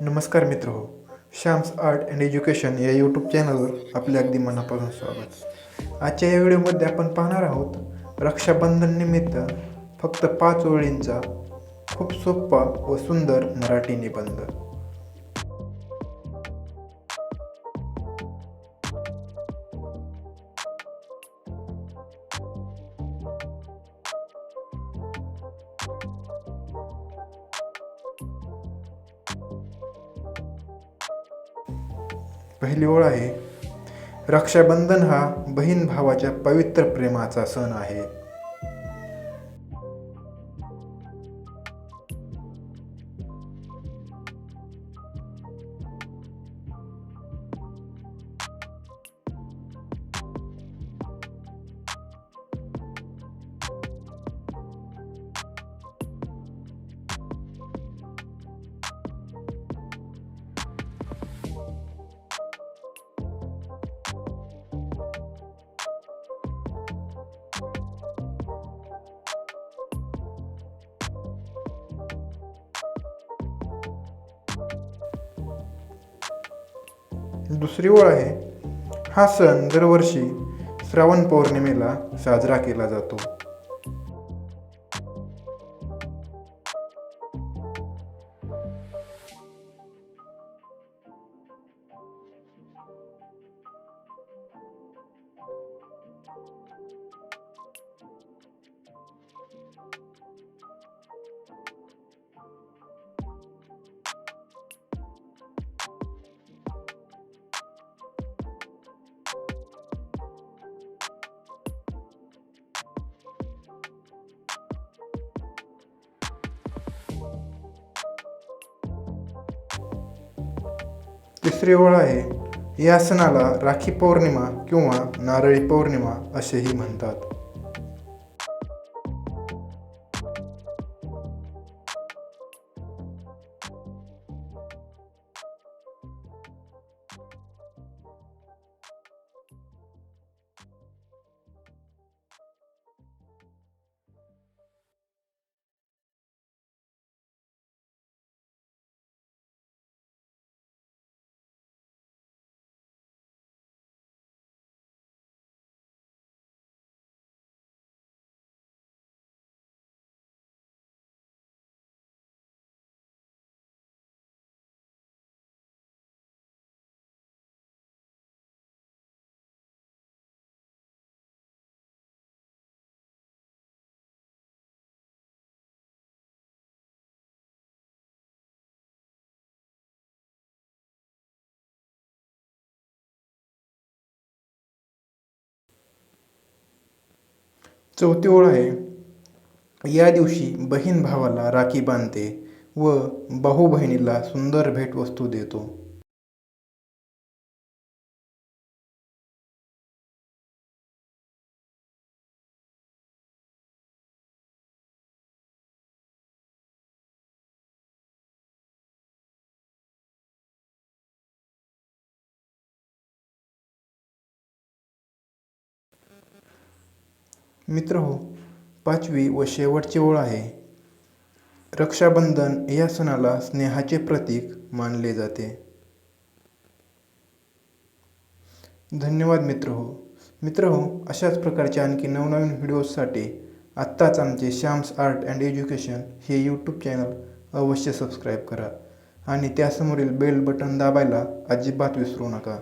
नमस्कार मित्र हो श्याम्स आर्ट अँड एज्युकेशन या यूट्यूब चॅनलवर आपले अगदी मनापासून स्वागत. आजच्या या व्हिडिओमध्ये आपण पाहणार आहोत रक्षाबंधन निमित्त फक्त पाच ओळींचा खूप सोपा व सुंदर मराठी निबंध. पहिली ओळ आहे रक्षाबंधन हा बहीण भावाच्या पवित्र प्रेमाचा सण आहे. दुसरी ओळ आहे. हा सण दरवर्षी श्रावण पौर्णिमेला साजरा केला जातो. तिसरी ओळ आहे या सणाला राखी पौर्णिमा किंवा नारळी पौर्णिमा असेही म्हणतात. चौथी ओळ आहे. या दिवशी बहीण भावाला राखी बांधते व भाऊ बहिणीला सुंदर भेटवस्तू देतो. मित्र हो पाचवी व शेवटची ओळ आहे. रक्षाबंधन या सणाला स्नेहाचे प्रतीक मानले जाते. धन्यवाद मित्र हो. मित्र हो अशाच प्रकारचे आणखी नवनवीन व्हिडिओजसाठी आत्ताच आमचे श्याम्स आर्ट अँड एज्युकेशन हे यूट्यूब चॅनल अवश्य सबस्क्राईब करा आणि त्यासमोरील बेल बटन दाबायला अजिबात विसरू नका.